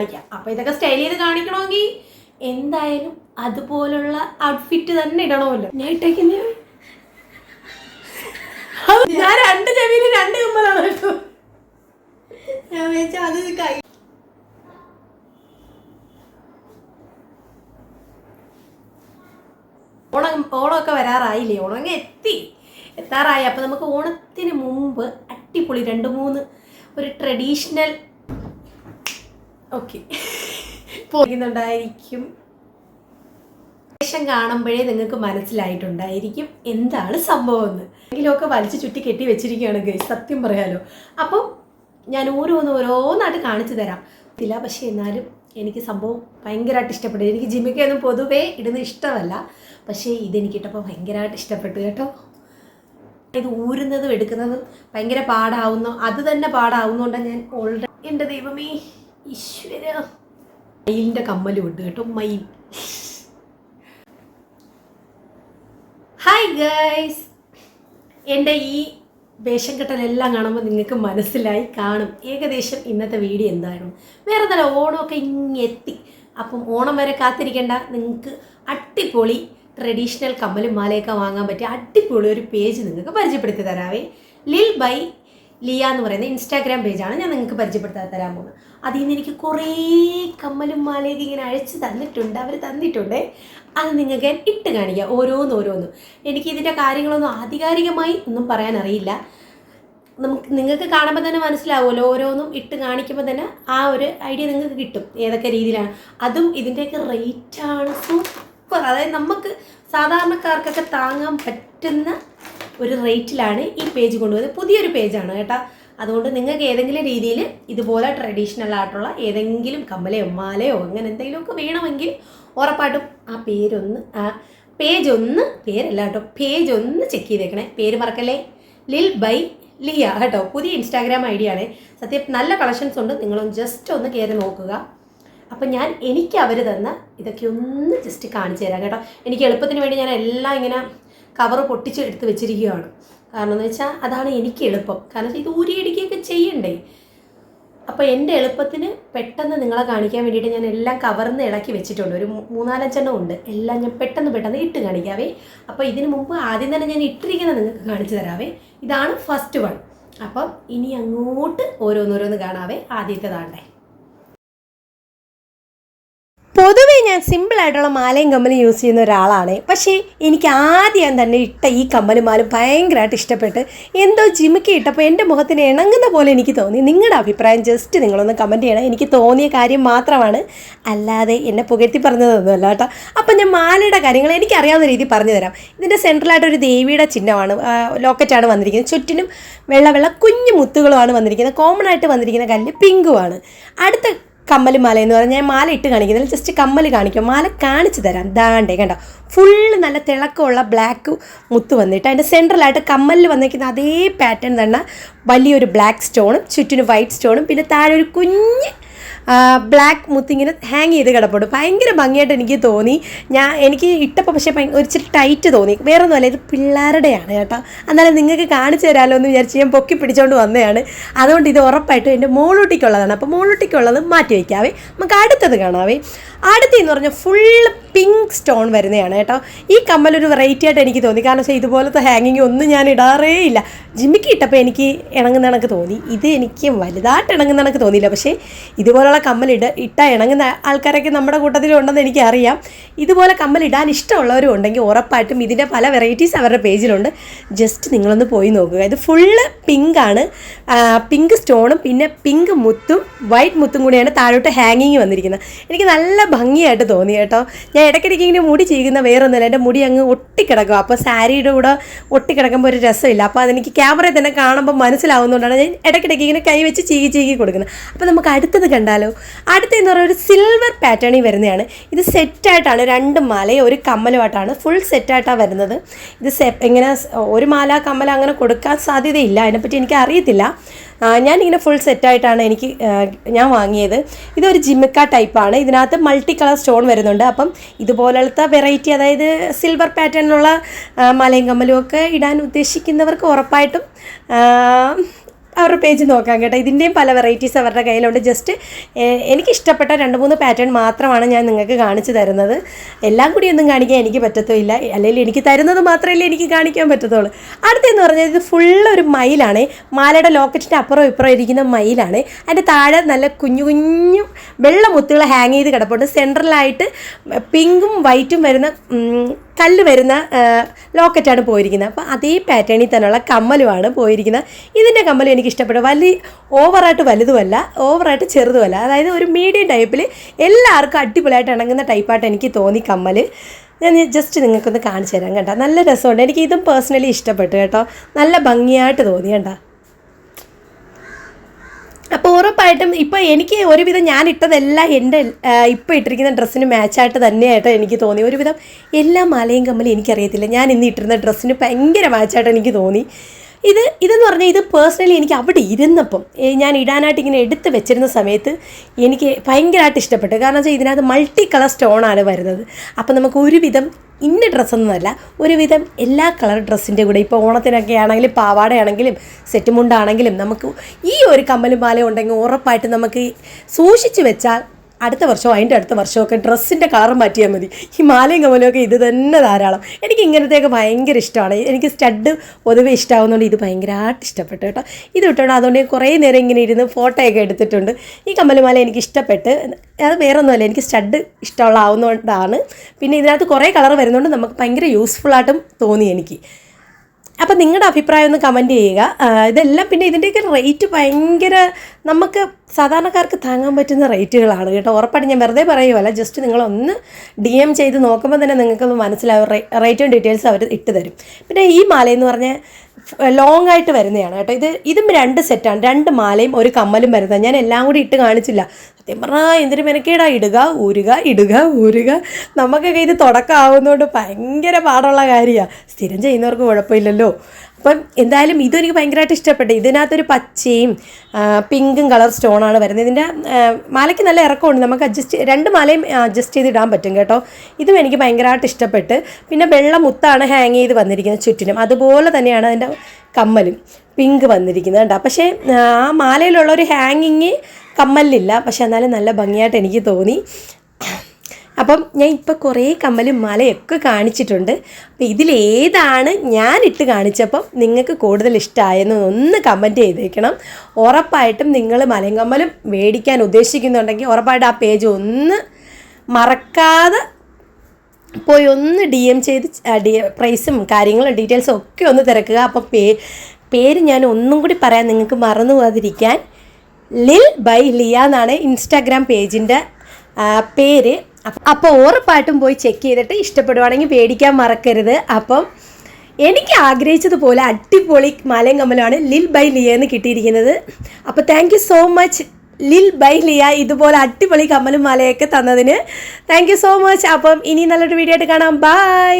കാണിക്കാം അപ്പൊ ഇതൊക്കെ സ്റ്റൈൽ ചെയ്ത് കാണിക്കണമെങ്കിൽ എന്തായാലും അതുപോലുള്ള ഔട്ട്ഫിറ്റ് തന്നെ ഇടണമല്ലോ. ഞാൻ ഇട്ടേക്കുന്ന? ഞാൻ രണ്ട് ചെവിയിൽ രണ്ട് കമ്മലാണ് കേട്ടോ ഞാൻ വെച്ചാൽ അത് കൈ ഓണം ഓണമൊക്കെ വരാറായില്ലേ? ഓണം എത്തി. എത്താറായി. അപ്പോൾ നമുക്ക് ഓണത്തിന് മുമ്പ് അടിപൊളി രണ്ട് മൂന്ന് ഒരു ട്രഡീഷണൽ ഓക്കെ. പോകുന്നുണ്ടായിരിക്കും. ശേഷം കാണുമ്പോഴേ നിങ്ങൾക്ക് മനസ്സിലായിട്ടുണ്ടായിരിക്കും എന്താണ് സംഭവം എന്ന് എങ്കിലുമൊക്കെ വലിച്ചു ചുറ്റി കെട്ടി വെച്ചിരിക്കുകയാണ് ഗൈസ് സത്യം പറയാലോ. അപ്പം ഞാൻ ഓരോന്ന് ഓരോന്നായിട്ട് കാണിച്ചു തരാം. ഇല്ല പക്ഷേ എന്നാലും എനിക്ക് സംഭവം ഭയങ്കരമായിട്ട് ഇഷ്ടപ്പെട്ടു. എനിക്ക് ജിമ്മിക്കൊന്നും പൊതുവേ ഇടുന്ന ഇഷ്ടമല്ല. പക്ഷേ ഇതെനിക്കിട്ടപ്പോൾ ഭയങ്കരമായിട്ട് ഇഷ്ടപ്പെട്ടു കേട്ടോ. ഇത് ഊരുന്നതും എടുക്കുന്നതും ഭയങ്കര പാടാവുന്നു അത് തന്നെ പാടാവുന്നതുകൊണ്ടാണ് ഞാൻ ഓൾറെഡി എന്റെ ദൈവമേ. ഈശ്വര. മയിലിന്റെ ഉണ്ട് കേട്ടോ മയിൽ. Hi guys. എന്റെ ഈ വേഷം കെട്ടലെല്ലാം കാണുമ്പോൾ നിങ്ങൾക്ക് മനസ്സിലായി കാണും. ഏകദേശം ഇന്നത്തെ വീഡിയോ എന്തായിരുന്നു? വേറെ തന്നെ ഓണമൊക്കെ ഇങ്ങെത്തി അപ്പം ഓണം വരെ കാത്തിരിക്കേണ്ട. നിങ്ങൾക്ക് അടിപൊളി ട്രഡീഷണൽ കമ്മലും മാലയൊക്കെ വാങ്ങാൻ പറ്റിയ അടിപൊളി ഒരു പേജ് നിങ്ങൾക്ക് പരിചയപ്പെടുത്തി തരാവേ. ലിൽ ബൈ ലിയ എന്ന് പറയുന്ന ഇൻസ്റ്റാഗ്രാം പേജാണ് ഞാൻ നിങ്ങൾക്ക് പരിചയപ്പെടുത്താൻ തരാൻ പോകുന്നത്. അതിൽ നിന്ന് എനിക്ക് കുറേ കമ്മലും മാലയൊക്കെ ഇങ്ങനെ അഴിച്ച് തന്നിട്ടുണ്ട്. അവർ തന്നിട്ടുണ്ട്. അത് നിങ്ങൾക്ക് ഞാൻ ഇട്ട് കാണിക്കാം. ഓരോന്ന് ഓരോന്നും. എനിക്ക് ഇതിന്റെ കാര്യങ്ങളൊന്നും ആധികാരികമായി ഒന്നും പറയാൻ അറിയില്ല. നമുക്ക് നിങ്ങൾക്ക് കാണുമ്പോൾ തന്നെ മനസ്സിലാവുമല്ലോ. ഓരോന്നും ഇട്ട് കാണിക്കുമ്പോൾ തന്നെ ആ ഒരു ഐഡിയ നിങ്ങൾക്ക് കിട്ടും. ഏതൊക്കെ രീതിയിലാണ്. അതും ഇതിന്റെയൊക്കെ റേറ്റാണ് സൂപ്പർ. അതായത് നമുക്ക് സാധാരണക്കാർക്കൊക്കെ താങ്ങാൻ പറ്റുന്ന ഒരു റേറ്റിലാണ് ഈ പേജ് കൊണ്ടുപോയത് പുതിയൊരു പേജാണ് കേട്ടോ. അതുകൊണ്ട് നിങ്ങൾക്ക് ഏതെങ്കിലും രീതിയിൽ ഇതുപോലെ ട്രഡീഷണൽ ആയിട്ടുള്ള ഏതെങ്കിലും കമ്മലയോ മാലയോ അങ്ങനെ എന്തെങ്കിലുമൊക്കെ വേണമെങ്കിൽ ഉറപ്പായിട്ടും ആ പേരൊന്ന് ആ പേജ് ഒന്ന് പേരല്ല കേട്ടോ പേജ് ഒന്ന് ചെക്ക് ചെയ്തേക്കണേ. പേര് മറക്കല്ലേ? ലിൽ ബൈ ലിയ കേട്ടോ. പുതിയ ഇൻസ്റ്റാഗ്രാം ഐ ഡി ആണ്. സത്യം നല്ല കളക്ഷൻസ് ഉണ്ട്. നിങ്ങളൊന്ന് ജസ്റ്റ് ഒന്ന് കയറി നോക്കുക. അപ്പം ഞാൻ എനിക്ക് അവർ തന്ന ഇതൊക്കെ ഒന്ന് ജസ്റ്റ് കാണിച്ചു തരാം കേട്ടോ. എനിക്ക് എളുപ്പത്തിന് വേണ്ടി ഞാൻ എല്ലാം ഇങ്ങനെ കവർ പൊട്ടിച്ച് എടുത്ത് വെച്ചിരിക്കുകയാണ്. കാരണം എന്ന് വെച്ചാൽ അതാണ് എനിക്ക് എളുപ്പം. കാരണം ഇത് ഊരിയടിക്കുകയൊക്കെ ചെയ്യണ്ടേ. അപ്പോൾ എന്റെ എളുപ്പത്തിന് പെട്ടെന്ന് നിങ്ങളെ കാണിക്കാൻ വേണ്ടിയിട്ട് ഞാൻ എല്ലാം കവർന്ന് ഇളക്കി വെച്ചിട്ടുണ്ട്. ഒരു മൂന്നാലഞ്ചെണ്ണം ഉണ്ട്. എല്ലാം ഞാൻ പെട്ടെന്ന് പെട്ടെന്ന് ഇട്ട് കാണിക്കാവേ. അപ്പോൾ ഇതിന് മുമ്പ് ആദ്യം തന്നെ ഞാൻ ഇട്ടിരിക്കുന്നത് നിങ്ങൾക്ക് കാണിച്ചു തരാവേ. ഇതാണ് ഫസ്റ്റ് വൺ അപ്പം ഇനി അങ്ങോട്ട് ഓരോന്നോരോന്ന് കാണാവേ. ആദ്യത്തേതാണ്ടേ പൊതുവേ ഞാൻ സിമ്പിൾ ആയിട്ടുള്ള മാലയും കമ്മലും യൂസ് ചെയ്യുന്ന ഒരാളാണ്. പക്ഷേ എനിക്ക് ആദ്യം തന്നെ ഇട്ട ഈ കമ്മലും മാലും ഭയങ്കരമായിട്ട് ഇഷ്ടപ്പെട്ട് എന്തോ ജിമിക്ക് ഇട്ടപ്പോൾ എന്റെ മുഖത്തിന് ഇണങ്ങുന്ന പോലെ എനിക്ക് തോന്നി. നിങ്ങളുടെ അഭിപ്രായം ജസ്റ്റ് നിങ്ങളൊന്ന് കമന്റ് ചെയ്യണം. എനിക്ക് തോന്നിയ കാര്യം മാത്രമാണ്. അല്ലാതെ എന്നെ പുകഴ്ത്തി പറഞ്ഞതൊന്നുമല്ല കേട്ടോ. അപ്പം ഞാൻ മാലയുടെ കാര്യങ്ങൾ എനിക്കറിയാവുന്ന രീതിയിൽ പറഞ്ഞു തരാം. ഇതിന്റെ സെൻട്രലായിട്ട് ഒരു ദേവിയുടെ ചിഹ്നമാണ് ലോക്കറ്റാണ് വന്നിരിക്കുന്നത്. ചുറ്റിനും വെള്ള വെള്ള കുഞ്ഞു മുത്തുകളുമാണ് വന്നിരിക്കുന്നത്. കോമൺ ആയിട്ട് വന്നിരിക്കുന്ന കല്ല് പിങ്കുമാണ് അടുത്ത കമ്മൽ മാല എന്ന് പറഞ്ഞാൽ ഞാൻ മാല ഇട്ട് കാണിക്കുന്നില്ല ജസ്റ്റ് കമ്മൽ കാണിക്കും. മാല കാണിച്ചു തരാം. ദാണ്ടേ കണ്ടോ? ഫുള്ള് നല്ല തിളക്കമുള്ള ബ്ലാക്ക് മുത്ത് വന്നിട്ട് അതിന്റെ സെൻട്രലായിട്ട് കമ്മലിൽ വന്നിരിക്കുന്ന അതേ പാറ്റേൺ തന്നെ വലിയൊരു ബ്ലാക്ക് സ്റ്റോണും ചുറ്റിനും വൈറ്റ് സ്റ്റോണും പിന്നെ താഴെ ഒരു കുഞ്ഞ് ബ്ലാക്ക് മുത്തിങ്ങനെ ഹാങ് ചെയ്ത് കിടപ്പുണ്ട്. ഭയങ്കര ഭംഗിയായിട്ട് എനിക്ക് തോന്നി. ഞാൻ എനിക്ക് ഇട്ടപ്പോൾ പക്ഷേ ഭയങ്കര ഒരു ഇച്ചിരി ടൈറ്റ് തോന്നി. വേറെ ഒന്നുമല്ല ഇത് പിള്ളേരുടെയാണ് കേട്ടോ. എന്നാലും നിങ്ങൾക്ക് കാണിച്ചു തരാമല്ലോ എന്ന് വിചാരിച്ച് ഞാൻ പൊക്കി പിടിച്ചുകൊണ്ട് വന്നതാണ് അതുകൊണ്ട് ഇത് ഉറപ്പായിട്ടും എന്റെ മോളൂട്ടിക്കുള്ളതാണ്. അപ്പോൾ മോളൂട്ടിക്കുള്ളത് മാറ്റി വയ്ക്കാവേ. നമുക്ക് അടുത്തത് കാണാവേ. അടുത്തെന്ന് പറഞ്ഞാൽ ഫുള്ള് പിങ്ക് സ്റ്റോൺ വരുന്നതാണ് കേട്ടോ. ഈ കമ്മൽ ഒരു വെറൈറ്റി ആയിട്ട് എനിക്ക് തോന്നി. കാരണം വെച്ചാൽ ഇതുപോലത്തെ ഹാങ്ങിങ് ഒന്നും ഞാൻ ഇടാറേ ഇല്ല. ജിമ്മിക്ക് ഇട്ടപ്പോൾ എനിക്ക് ഇണങ്ങുന്ന കണക്ക് തോന്നി. ഇത് എനിക്ക് വലുതായിട്ട് ഇണങ്ങുന്ന കണക്ക് തോന്നിയില്ല. പക്ഷേ ഇതുപോലുള്ള കമ്മൽ ഇട ഇട്ട ഇണങ്ങുന്ന ആൾക്കാരൊക്കെ നമ്മുടെ കൂട്ടത്തിലുണ്ടെന്ന് എനിക്കറിയാം. ഇതുപോലെ കമ്മൽ ഇടാൻ ഇഷ്ടമുള്ളവരും ഉണ്ടെങ്കിൽ ഉറപ്പായിട്ടും ഇതിന്റെ പല വെറൈറ്റീസ് അവരുടെ പേജിലുണ്ട്. ജസ്റ്റ് നിങ്ങളൊന്ന് പോയി നോക്കുക. ഇത് ഫുള്ള് പിങ്കാണ് പിങ്ക് സ്റ്റോണും പിന്നെ പിങ്ക് മുത്തും വൈറ്റ് മുത്തും കൂടിയാണ് താഴോട്ട് ഹാങ്ങിങ് വന്നിരിക്കുന്നത്. എനിക്ക് നല്ല ഭംഗിയായിട്ട് തോന്നി കേട്ടോ. ഞാൻ ഇടയ്ക്കിടയ്ക്ക് ഇങ്ങനെ മുടി ചെയ്യുന്ന വേറൊന്നുമില്ല. എന്റെ മുടി അങ്ങ് ഒട്ടിക്കിടക്കും. അപ്പോൾ സാരിയുടെ കൂടെ ഒട്ടിക്കിടക്കുമ്പോൾ ഒരു രസമില്ല. അപ്പോൾ അതെനിക്ക് ക്യാമറയിൽ തന്നെ കാണുമ്പോൾ മനസ്സിലാവുന്നതുകൊണ്ടാണ് ഞാൻ ഇടയ്ക്കിടയ്ക്ക് ഇങ്ങനെ കൈ വെച്ച് ചീകി ചീകി കൊടുക്കുന്നത്. അപ്പോൾ നമുക്ക് അടുത്തത് കണ്ടാലോ? അടുത്തെന്ന് പറയുന്നത് ഒരു സിൽവർ പാറ്റേണിൽ വരുന്നതാണ്. ഇത് സെറ്റായിട്ടാണ് രണ്ട് മാലയും ഒരു കമ്മലുമായിട്ടാണ് ഫുൾ സെറ്റായിട്ടാണ് വരുന്നത്. ഇത് സെ ഇങ്ങനെ ഒരു മാല കമ്മൽ അങ്ങനെ കൊടുക്കാൻ സാധ്യതയില്ല. അതിനെപ്പറ്റി എനിക്ക് അറിയത്തില്ല. ഞാനിങ്ങനെ ഫുൾ സെറ്റായിട്ടാണ് എനിക്ക് ഞാൻ വാങ്ങിയത്. ഇതൊരു ജിമിക്ക ടൈപ്പാണ് ഇതിനകത്ത് മൾട്ടി കളർ സ്റ്റോൺ വരുന്നുണ്ട്. അപ്പം ഇതുപോലത്തെ വെറൈറ്റി അതായത് സിൽവർ പാറ്റേണിലുള്ള മലയും കമ്മലും ഒക്കെ ഇടാൻ ഉദ്ദേശിക്കുന്നവർക്ക് ഉറപ്പായിട്ടും അവരുടെ പേജ് നോക്കാം കേട്ടോ. ഇതിന്റെയും പല വെറൈറ്റീസ് അവരുടെ കയ്യിലുണ്ട്. ജസ്റ്റ് എനിക്ക് ഇഷ്ടപ്പെട്ട രണ്ട് മൂന്ന് പാറ്റേൺ മാത്രമാണ് ഞാൻ നിങ്ങൾക്ക് കാണിച്ചു തരുന്നത്. എല്ലാം കൂടി ഒന്നും കാണിക്കാൻ എനിക്ക് പറ്റത്തുമില്ല. അല്ലെങ്കിൽ എനിക്ക് തരുന്നത് മാത്രമല്ലേ എനിക്ക് കാണിക്കാൻ പറ്റത്തുള്ളൂ. അടുത്തെന്ന് പറഞ്ഞാൽ ഇത് ഫുള്ള് ഒരു മയിലാണ്. മാലയുടെ ലോക്കറ്റിന്റെ അപ്പുറം ഇപ്പുറം ഇരിക്കുന്ന മയിലാണ്. അതിന്റെ താഴെ നല്ല കുഞ്ഞു കുഞ്ഞു വെള്ള മുത്തുകൾ ഹാങ് ചെയ്ത് കിടപ്പുണ്ട്. സെൻട്രലായിട്ട് പിങ്കും വൈറ്റും വരുന്ന കല്ല് വരുന്ന ലോക്കറ്റാണ് പോയിരിക്കുന്നത്. അപ്പോൾ അതേ പാറ്റേണിൽ തന്നെയുള്ള കമ്മലുമാണ് പോയിരിക്കുന്നത്. ഇതിന്റെ കമ്മൽ എനിക്ക് ഇഷ്ടപ്പെട്ടു വലിയ ഓവറായിട്ട് വലുതുമല്ല ഓവറായിട്ട് ചെറുതുമല്ല. അതായത് ഒരു മീഡിയം ടൈപ്പിൽ എല്ലാവർക്കും അടിപൊളിയായിട്ട് ഇണങ്ങുന്ന ടൈപ്പായിട്ട് എനിക്ക് തോന്നി കമ്മൽ ഞാൻ ജസ്റ്റ് നിങ്ങൾക്കൊന്ന് കാണിച്ചു തരാം കേട്ടോ. നല്ല രസമുണ്ട്. എനിക്ക് ഇതും പേഴ്സണലി ഇഷ്ടപ്പെട്ടു കേട്ടോ. നല്ല ഭംഗിയായിട്ട് തോന്നി കേട്ടോ അപ്പോൾ ഉറപ്പായിട്ടും ഇപ്പോൾ എനിക്ക് ഒരുവിധം ഞാൻ ഇട്ടതെല്ലാം എന്റെ ഇപ്പോൾ ഇട്ടിരിക്കുന്ന ഡ്രസ്സിന് മാച്ചായിട്ട് തന്നെയായിട്ട് എനിക്ക് തോന്നി. ഒരുവിധം എല്ലാ മലയും കമ്മലും എനിക്കറിയത്തില്ല. ഞാൻ ഇന്ന് ഇട്ടിരുന്ന ഡ്രസ്സിന് ഭയങ്കര മാച്ചായിട്ട് എനിക്ക് തോന്നി. ഇത് ഇതെന്ന് പറഞ്ഞാൽ ഇത് പേഴ്സണലി എനിക്ക് അവിടെ ഇരുന്നപ്പം ഞാൻ ഇടാനായിട്ട് ഇങ്ങനെ എടുത്ത് വെച്ചിരുന്ന സമയത്ത് എനിക്ക് ഭയങ്കരമായിട്ട് ഇഷ്ടപ്പെട്ടു. കാരണം വെച്ചാൽ ഇതിനകത്ത് മൾട്ടി കളർ സ്റ്റോണാണ് വരുന്നത്. അപ്പം നമുക്ക് ഒരുവിധം ഇന്ന ഡ്രസ്സൊന്നുമല്ല ഒരുവിധം എല്ലാ കളർ ഡ്രസ്സിന്റെ കൂടെ ഇപ്പോൾ ഓണത്തിനൊക്കെ ആണെങ്കിലും പാവാടയാണെങ്കിലും സെറ്റ് മുണ്ടാണെങ്കിലും നമുക്ക് ഈ ഒരു കമ്മലും മാലയും ഉണ്ടെങ്കിൽ ഉറപ്പായിട്ട് നമുക്ക് സൂക്ഷിച്ചു വെച്ചാൽ അടുത്ത വർഷവും അതിന്റെ അടുത്ത വർഷമൊക്കെ ഡ്രസ്സിന്റെ കളർ മാറ്റിയാൽ മതി. ഈ മാലയും കമലൊക്കെ ഇത് തന്നെ ധാരാളം. എനിക്ക് ഇങ്ങനത്തെയൊക്കെ ഭയങ്കര ഇഷ്ടമാണ്. എനിക്ക് സ്റ്റഡ് പൊതുവേ ഇഷ്ടമാകുന്നതുകൊണ്ട് ഇത് ഭയങ്കരമായിട്ട് ഇഷ്ടപ്പെട്ടു കേട്ടോ. ഇത് ഇട്ടുകൊണ്ട് അതുകൊണ്ട് കുറേ നേരം ഇങ്ങനെ ഇരുന്ന് ഫോട്ടോയൊക്കെ എടുത്തിട്ടുണ്ട്. ഈ കമ്മലുമാല എനിക്ക് ഇഷ്ടപ്പെട്ട് അത് വേറെ ഒന്നുമല്ല എനിക്ക് സ്റ്റഡ് ഇഷ്ടമുള്ള ആവുന്നതുകൊണ്ടാണ് പിന്നെ ഇതിനകത്ത് കുറേ കളർ വരുന്നതുകൊണ്ട് നമുക്ക് ഭയങ്കര യൂസ്ഫുള്ളായിട്ടും തോന്നി എനിക്ക്. അപ്പം നിങ്ങളുടെ അഭിപ്രായം ഒന്ന് കമന്റ് ചെയ്യുക. ഇതെല്ലാം പിന്നെ ഇതിന്റെയൊക്കെ റേറ്റ് ഭയങ്കര നമുക്ക് സാധാരണക്കാർക്ക് താങ്ങാൻ പറ്റുന്ന റേറ്റുകളാണ് കേട്ടോ. ഉറപ്പായിട്ട് ഞാൻ വെറുതെ പറയുമല്ല ജസ്റ്റ് നിങ്ങളൊന്ന് ഡി എം ചെയ്ത് നോക്കുമ്പോൾ തന്നെ നിങ്ങൾക്കൊന്ന് മനസ്സിലാവും. റേറ്റും ഡീറ്റെയിൽസ് അവർ ഇട്ട് തരും. പിന്നെ ഈ മാലയെന്ന് പറഞ്ഞാൽ ലോങ് ആയിട്ട് വരുന്നതാണ് കേട്ടോ. ഇത് ഇതും രണ്ട് സെറ്റാണ് രണ്ട് മാലയും ഒരു കമ്മലും വരുന്നത് ഞാൻ എല്ലാം കൂടി ഇട്ട് കാണിച്ചില്ല. സത്യം പറഞ്ഞാൽ എന്തിനു മെനക്കേടാ. ഇടുക ഊരുക ഇടുക ഊരുക. നമുക്കൊക്കെ ഇത് തുടക്കമാവുന്നതുകൊണ്ട് ഭയങ്കര പാടുള്ള കാര്യമാണ് സ്ഥിരം ചെയ്യുന്നവർക്ക് കുഴപ്പമില്ലല്ലോ. അപ്പം എന്തായാലും ഇതെനിക്ക് ഭയങ്കരമായിട്ട് ഇഷ്ടപ്പെട്ടു. ഇതിനകത്തൊരു പച്ചയും പിങ്കും കളർ സ്റ്റോണാണ് വരുന്നത്. ഇതിന്റെ മാലയ്ക്ക് നല്ല ഇറക്കമുണ്ട്. നമുക്ക് അഡ്ജസ്റ്റ് രണ്ട് മാലയും അഡ്ജസ്റ്റ് ചെയ്ത് ഇടാൻ പറ്റും കേട്ടോ. ഇതും എനിക്ക് ഭയങ്കരമായിട്ട് ഇഷ്ടപ്പെട്ട്. പിന്നെ വെള്ള മുത്താണ് ഹാങ് ചെയ്ത് വന്നിരിക്കുന്നത് ചുറ്റിനും അതുപോലെ തന്നെയാണ് അതിന്റെ കമ്മലും പിങ്ക് വന്നിരിക്കുന്നത് കേട്ടോ പക്ഷേ ആ മാലയിലുള്ള ഒരു ഹാങ്ങിങ് കമ്മലിലില്ല. പക്ഷേ എന്നാലും നല്ല ഭംഗിയായിട്ട് എനിക്ക് തോന്നി. അപ്പം ഞാൻ ഇപ്പോൾ കുറേ കമ്മലും മലയൊക്കെ കാണിച്ചിട്ടുണ്ട്. അപ്പം ഇതിലേതാണ് ഞാൻ ഇട്ട് കാണിച്ചപ്പം നിങ്ങൾക്ക് കൂടുതൽ ഇഷ്ടമായെന്ന് ഒന്ന് കമന്റ് ചെയ്തേക്കണം. ഉറപ്പായിട്ടും നിങ്ങൾ മലയും കമ്മലും മേടിക്കാൻ ഉദ്ദേശിക്കുന്നുണ്ടെങ്കിൽ ഉറപ്പായിട്ട് ആ പേജ് ഒന്ന് മറക്കാതെ പോയി ഒന്ന് ഡി എം ചെയ്ത് ഡി പ്രൈസും കാര്യങ്ങളും ഡീറ്റെയിൽസും ഒക്കെ ഒന്ന് തിരക്കുക. അപ്പം പേ പേര് ഞാൻ ഒന്നും കൂടി പറയാൻ നിങ്ങൾക്ക് മറന്നു പോകാതിരിക്കാൻ. ലിൽ ബൈ ലിയ എന്നാണ് ഇൻസ്റ്റാഗ്രാം പേജിന്റെ പേര്. അപ്പോൾ ഉറപ്പായിട്ടും പോയി ചെക്ക് ചെയ്തിട്ട് ഇഷ്ടപ്പെടുവാണെങ്കിൽ പേടിക്കാൻ മറക്കരുത്. അപ്പം എനിക്ക് ആഗ്രഹിച്ചതുപോലെ അടിപൊളി മലയും കമ്മലുമാണ് ലിൽ ബൈ ലിയ എന്ന് കിട്ടിയിരിക്കുന്നത്. അപ്പോൾ thank so much lil by Liya ഇതുപോലെ അടിപൊളി കമ്മലും മലയൊക്കെ തന്നതിന്. താങ്ക് സോ മച്ച് അപ്പം ഇനി നല്ലൊരു വീഡിയോ ആയിട്ട് കാണാം. ബൈ